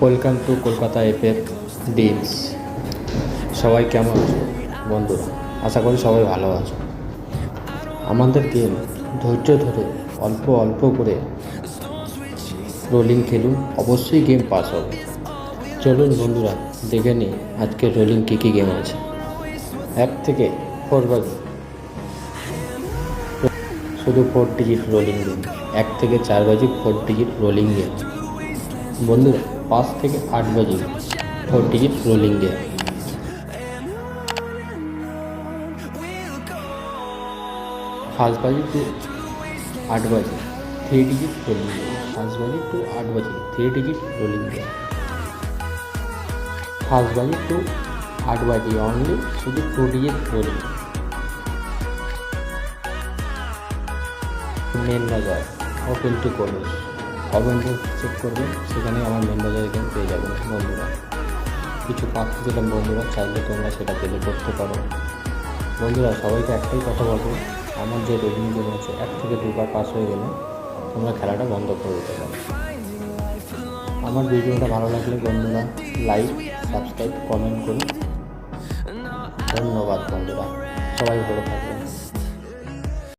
Welcome to Kolkata এফের deals সবাই কেমন আছো? বন্ধুরা আশা করি সবাই ভালো আছো। আমাদের গেম ধৈর্য ধরে, অল্প অল্প করে রোলিং খেলুন। অবশ্যই গেম পাস হবে। চলুন বন্ধুরা, দেখে নিই আজকে রোলিং কী কী গেম আছে। এক থেকে ফোর বাজে। শুধু ফোর ডিজিট রোলিং গেম এক থেকে চার বাজে ফোর ডিজিট রোলিং গেম বন্ধুরা পাঁচ থেকে আট বাজি four digit rolling game first বাজি টু আট বাজি। থ্রি ডিজিট রোলিং ফার্স্ট বাজি টু আট বাজি। থ্রি ডিজিট রোলিং ফার্স্ট বাজি টু আট বাজি। অনলি শুধু টু ডিজিট রোলিং মেন বাজার open to close to check করবেন সেখানে আমার বাজার এখানে পেয়ে যাবেন বন্ধুরা। কিছু পাখি দিলাম বন্ধুরা, চাইলে তোমরা সেটা পেলে করতে পারো। বন্ধুরা, সবাইকে একটাই কথা বলব, আমার যে রোলিং গেম আছে, এক থেকে দুবার পাস হয়ে গেলে তোমরা খেলাটা বন্ধ করে দিতে পারো। আমার ভিডিওটা ভালো লাগলে বন্ধুরা লাইক সাবস্ক্রাইব কমেন্ট করুন ধন্যবাদ বন্ধুরা, সবাই ভালো থাকবে